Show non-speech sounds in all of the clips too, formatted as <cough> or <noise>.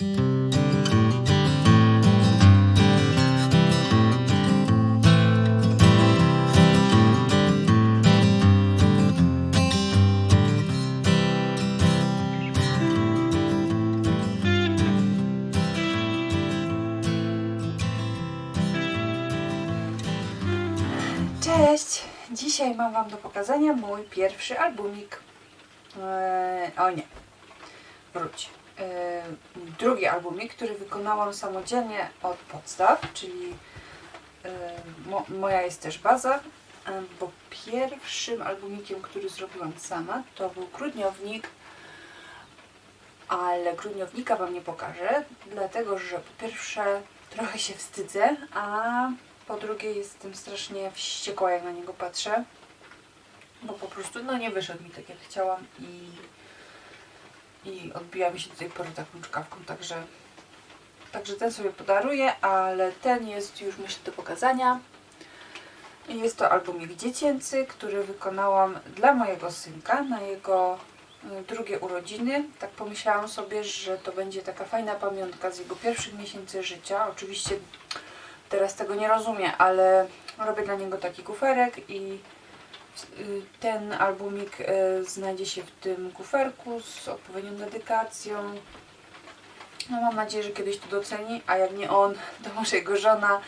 Cześć! Dzisiaj mam Wam do pokazania mój pierwszy albumik. Eee, o nie, wróć. Eee, drugi albumik, który wykonałam samodzielnie od podstaw, czyli mo, moja jest też baza, bo pierwszym albumikiem, który zrobiłam sama, to był grudniownik, ale grudniownika Wam nie pokażę, dlatego że po pierwsze trochę się wstydzę, a po drugie jestem strasznie wściekła jak na niego patrzę, bo po prostu no nie wyszedł mi tak jak chciałam i, i odbija mi się do tej pory taką czkawką, także, także ten sobie podaruję, ale ten jest już myślę do pokazania. Jest to albumik dziecięcy, który wykonałam dla mojego synka na jego y, drugie urodziny. Tak pomyślałam sobie, że to będzie taka fajna pamiątka z jego pierwszych miesięcy życia. Oczywiście teraz tego nie rozumie, ale robię dla niego taki kuferek i ten albumik y, znajdzie się w tym kuferku z odpowiednią dedykacją. No mam nadzieję, że kiedyś to doceni, a jak nie on, to może jego żona,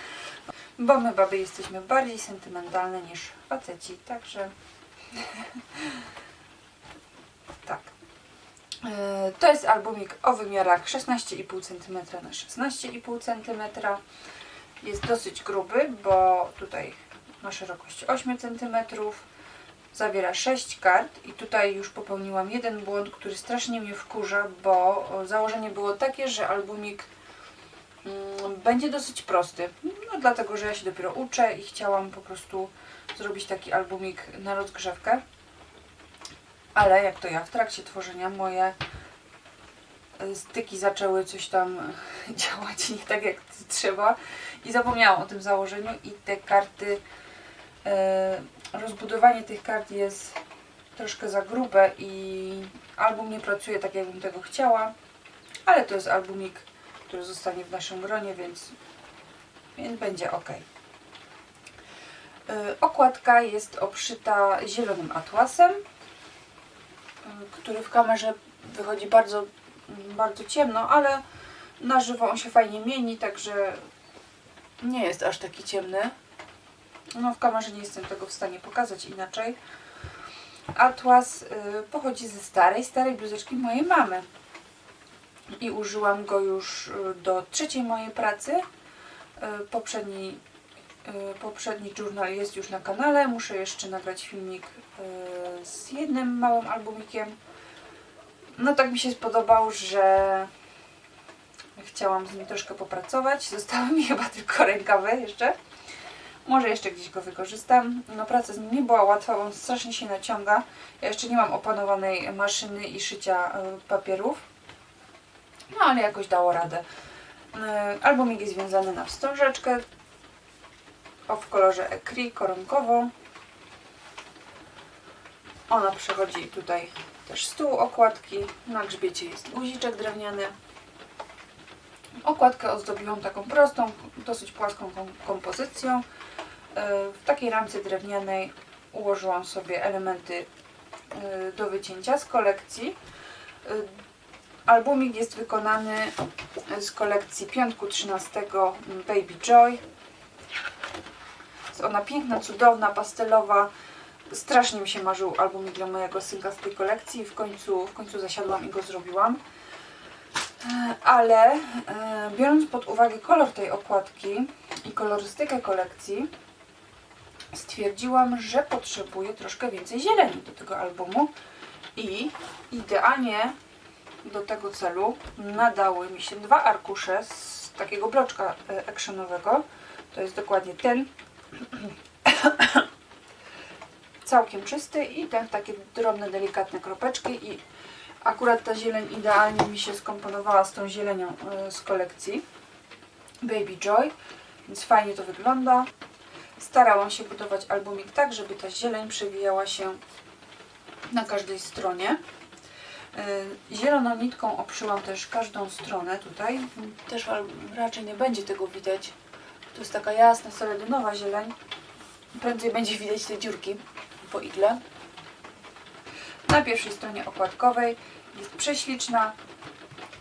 bo my baby jesteśmy bardziej sentymentalne niż faceci, także <laughs> tak. E, To jest albumik o wymiarach 16,5 cm na 16,5 cm. Jest dosyć gruby, bo tutaj ma szerokość 8 cm. Zawiera 6 kart i tutaj już popełniłam jeden błąd, który strasznie mnie wkurza, bo założenie było takie, że albumik mm, będzie dosyć prosty. No dlatego, że ja się dopiero uczę i chciałam po prostu zrobić taki albumik na rozgrzewkę. Ale jak to ja, w trakcie tworzenia moje y, styki zaczęły coś tam <laughs> działać nie tak jak trzeba i zapomniałam o tym założeniu i te karty, e, rozbudowanie tych kart jest troszkę za grube i album nie pracuje tak jakbym tego chciała, ale to jest albumik, który zostanie w naszym gronie, więc, więc będzie ok. E, Okładka jest obszyta zielonym atłasem, e, który w kamerze wychodzi bardzo, bardzo ciemno, ale na żywo on się fajnie mieni, także nie jest aż taki ciemny. No w kamerze nie jestem tego w stanie pokazać inaczej. Atlas y, pochodzi ze starej, starej bluzeczki mojej mamy. I użyłam go już y, do trzeciej mojej pracy. Y, poprzedni, poprzedni journal jest już na kanale. Muszę jeszcze nagrać filmik z jednym małym albumikiem. No tak mi się spodobał, że chciałam z nim troszkę popracować. <laughs> Zostały mi chyba tylko rękawy jeszcze. Może jeszcze gdzieś go wykorzystam. No praca z nim nie była łatwa, bo on strasznie się naciąga. Ja jeszcze nie mam opanowanej maszyny i szycia y, papierów. No ale jakoś dało radę. Y, Albumik jest związany na wstążeczkę. O w kolorze ecri, koronkowo. Ona przechodzi tutaj też z okładki. Na grzbiecie jest guziczek drewniany. Okładkę ozdobiłam taką prostą, dosyć płaską kom- kompozycją. E, W takiej ramce drewnianej ułożyłam sobie elementy e, do wycięcia z kolekcji. E, Albumik jest wykonany z kolekcji piątku 13 Baby Joy. Jest ona piękna, cudowna, pastelowa. Strasznie mi się marzył albumik dla mojego synka z tej kolekcji. W końcu, w końcu zasiadłam i go zrobiłam ale e, biorąc pod uwagę kolor tej okładki i kolorystykę kolekcji, stwierdziłam, że potrzebuję troszkę więcej zieleni do tego albumu i idealnie do tego celu nadały mi się dwa arkusze z takiego bloczka e, actionowego. To jest dokładnie ten <coughs> całkiem czysty i ten takie drobne, delikatne kropeczki i Akurat ta zieleń idealnie mi się skomponowała z tą zielenią e, z kolekcji Baby Joy, więc fajnie to wygląda. Starałam się budować albumik tak, żeby ta zieleń przewijała się na każdej stronie. Y, Zieloną nitką obszyłam też każdą stronę tutaj. Też raczej nie będzie tego widać. To jest taka jasna, seledynowa zieleń. Prędzej będzie widać te dziurki po igle. Na pierwszej stronie okładkowej jest prześliczna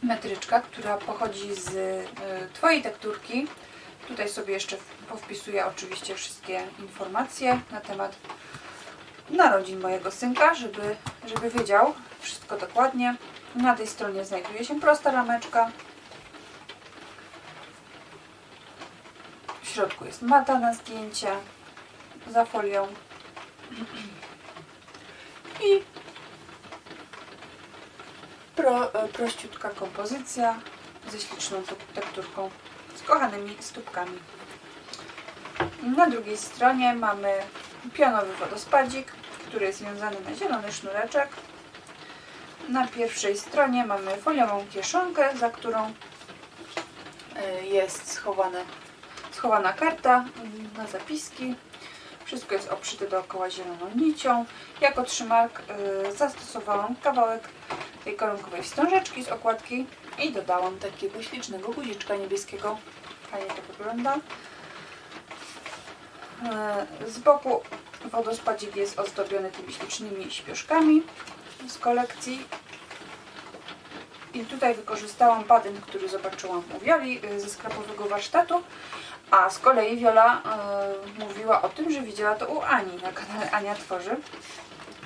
metryczka, która pochodzi z y, Twojej tekturki. Tutaj sobie jeszcze powpisuję oczywiście wszystkie informacje na temat narodzin mojego synka, żeby, żeby wiedział wszystko dokładnie. Na tej stronie znajduje się prosta rameczka. W środku jest mata na zdjęcie za folią. I pro, e, prościutka kompozycja ze śliczną tek- tekturką z kochanymi stópkami. Na drugiej stronie mamy pionowy wodospadzik, który jest związany na zielony sznureczek. Na pierwszej stronie mamy foliową kieszonkę, za którą e, jest schowane, schowana karta na zapiski. Wszystko jest obszyte dookoła zieloną nicią. Jako trzymark e, zastosowałam kawałek tej koronkowej wstążeczki z okładki i dodałam takiego ślicznego guziczka niebieskiego. Fajnie to wygląda. E, Z boku wodospadzik jest ozdobiony tymi ślicznymi śpioszkami z kolekcji. I tutaj wykorzystałam patent, który zobaczyłam u Wioli e, ze sklepowego warsztatu. A z kolei Wiola e, mówiła o tym, że widziała to u Ani na kanale Ania Tworzy.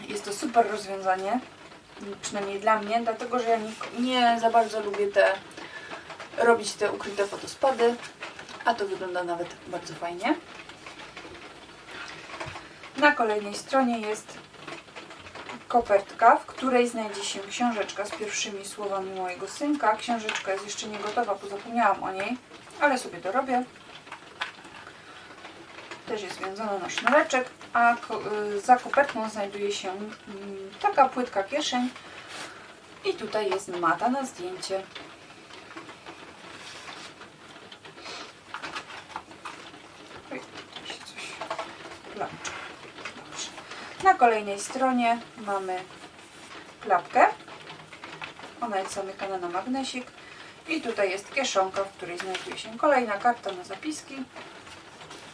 Jest to super rozwiązanie, przynajmniej dla mnie, dlatego że ja nie, nie za bardzo lubię te robić te ukryte fotospady, a to wygląda nawet bardzo fajnie. Na kolejnej stronie jest kopertka, w której znajdzie się książeczka z pierwszymi słowami mojego synka. Książeczka jest jeszcze nie gotowa, bo zapomniałam o niej, ale sobie to robię. Też jest związana na sznureczek, a y, za kopertką znajduje się mm, taka płytka kieszeń i tutaj jest mata na zdjęcie. Się coś. Na kolejnej stronie mamy klapkę. Ona jest zamykana na magnesik. I tutaj jest kieszonka, w której znajduje się kolejna karta na zapiski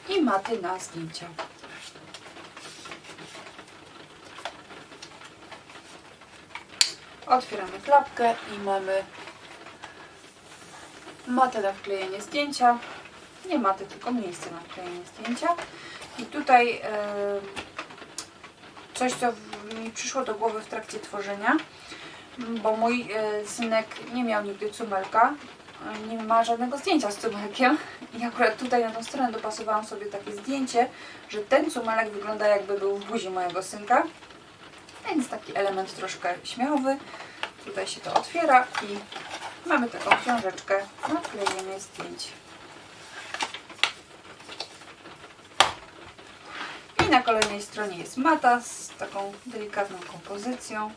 i maty na zdjęcia. Otwieramy klapkę i mamy matę na wklejenie zdjęcia. Nie maty, tylko miejsce na wklejenie zdjęcia. I tutaj e, coś, co mi przyszło do głowy w trakcie tworzenia, bo mój e, synek nie miał nigdy cumelka, nie ma żadnego zdjęcia z cumelkiem i akurat tutaj na tą stronę dopasowałam sobie takie zdjęcie, że ten cumelek wygląda jakby był w buzi mojego synka, więc taki element troszkę śmiałowy. Tutaj się to otwiera i mamy taką książeczkę na wklejenie zdjęć. I na kolejnej stronie jest mata z taką delikatną kompozycją,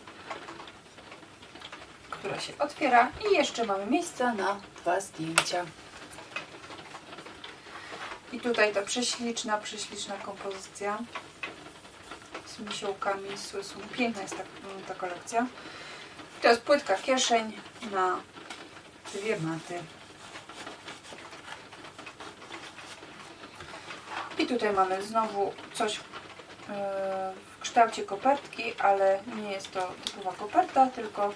która się otwiera i jeszcze mamy miejsce na dwa zdjęcia. I tutaj ta prześliczna, prześliczna kompozycja z misiołkami, z. Piękna jest ta, ta kolekcja. To jest płytka kieszeń na dwie maty. I tutaj mamy znowu coś e, w kształcie kopertki, ale nie jest to typowa koperta, tylko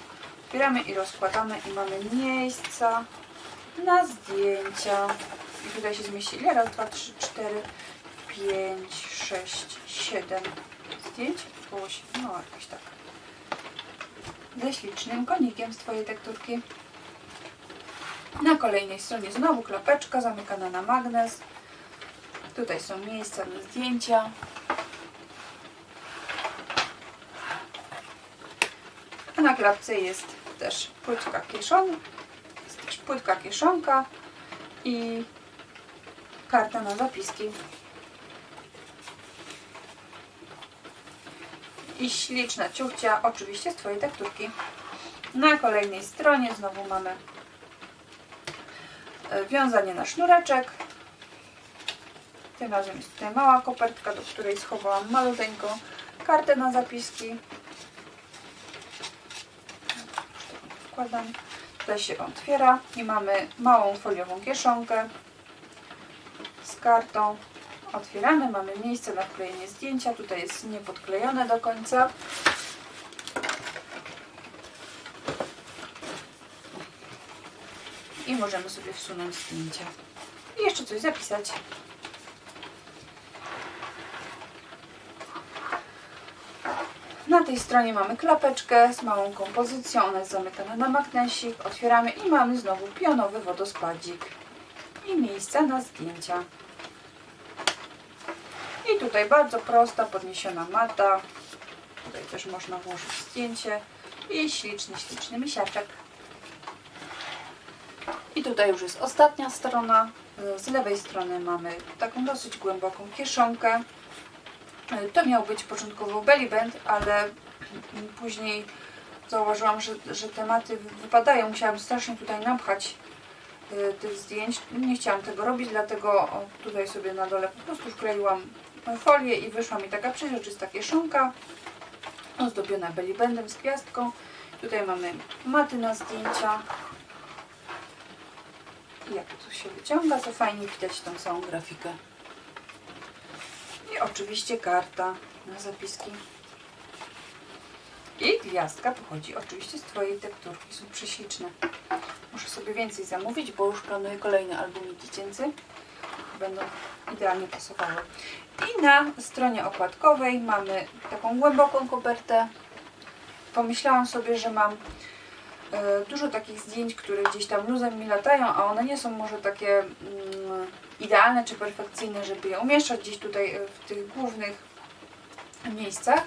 zbieramy i rozkładamy i mamy miejsca na zdjęcia. I tutaj się zmieści ile? Raz, dwa, trzy, cztery, pięć, sześć, siedem się, no jakoś tak. Ze ślicznym konikiem z Twojej tekturki. Na kolejnej stronie znowu klapeczka zamykana na magnes. Tutaj są miejsca na zdjęcia. A na klapce jest też płytka kieszon, jest też płytka kieszonka i karta na zapiski. I śliczna ciuchcia, oczywiście z Twojej tekturki. Na kolejnej stronie znowu mamy e, wiązanie na sznureczek. Tym razem jest tutaj mała kopertka, do której schowałam maluteńką kartę na zapiski. wkładam. Tutaj się otwiera i mamy małą foliową kieszonkę z kartą. Otwieramy, mamy miejsce na wklejenie zdjęcia. Tutaj jest niepodklejone do końca. I możemy sobie wsunąć zdjęcia. I jeszcze coś zapisać. Na tej stronie mamy klapeczkę z małą kompozycją, ona jest zamykana na magnesik, otwieramy i mamy znowu pionowy wodospadzik i miejsca na zdjęcia. I tutaj bardzo prosta, podniesiona mata. Tutaj też można włożyć zdjęcie i śliczny, śliczny misiaczek. I tutaj już jest ostatnia strona. Z lewej strony mamy taką dosyć głęboką kieszonkę. To miał być początkowo belly ale później zauważyłam, że, że tematy wypadają. Musiałam strasznie tutaj napchać y, tych zdjęć. Nie chciałam tego robić, dlatego tutaj sobie na dole po prostu wkleiłam folię i wyszła mi taka przeźroczysta kieszonka ozdobiona belly bandem z gwiazdką. Tutaj mamy maty na zdjęcia. I jak to się wyciąga, to fajnie widać tą całą grafikę. I oczywiście karta na zapiski. I gwiazdka pochodzi oczywiście z Twojej tekturki. Są prześliczne. Muszę sobie więcej zamówić, bo już planuję kolejny albumik dziecięcy. Będą idealnie pasowały. I na stronie okładkowej mamy taką głęboką kopertę. Pomyślałam sobie, że mam e, dużo takich zdjęć, które gdzieś tam luzem mi latają, a one nie są może takie mm, idealne czy perfekcyjne, żeby je umieszczać gdzieś tutaj e, w tych głównych miejscach.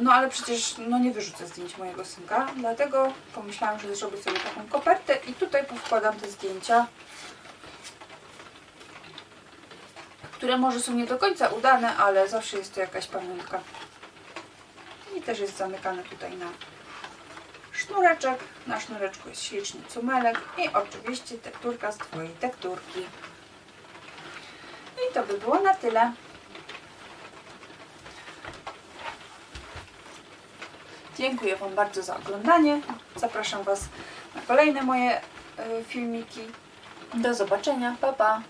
No ale przecież no, nie wyrzucę zdjęć mojego synka, dlatego pomyślałam, że zrobię sobie taką kopertę i tutaj powkładam te zdjęcia, które może są nie do końca udane, ale zawsze jest to jakaś pamiątka. I też jest zamykane tutaj na sznureczek. Na sznureczku jest śliczny cumelek i oczywiście tekturka z Twojej tekturki. I to by było na tyle. Dziękuję Wam bardzo za oglądanie. Zapraszam Was na kolejne moje y, filmiki. Do zobaczenia. Pa, pa.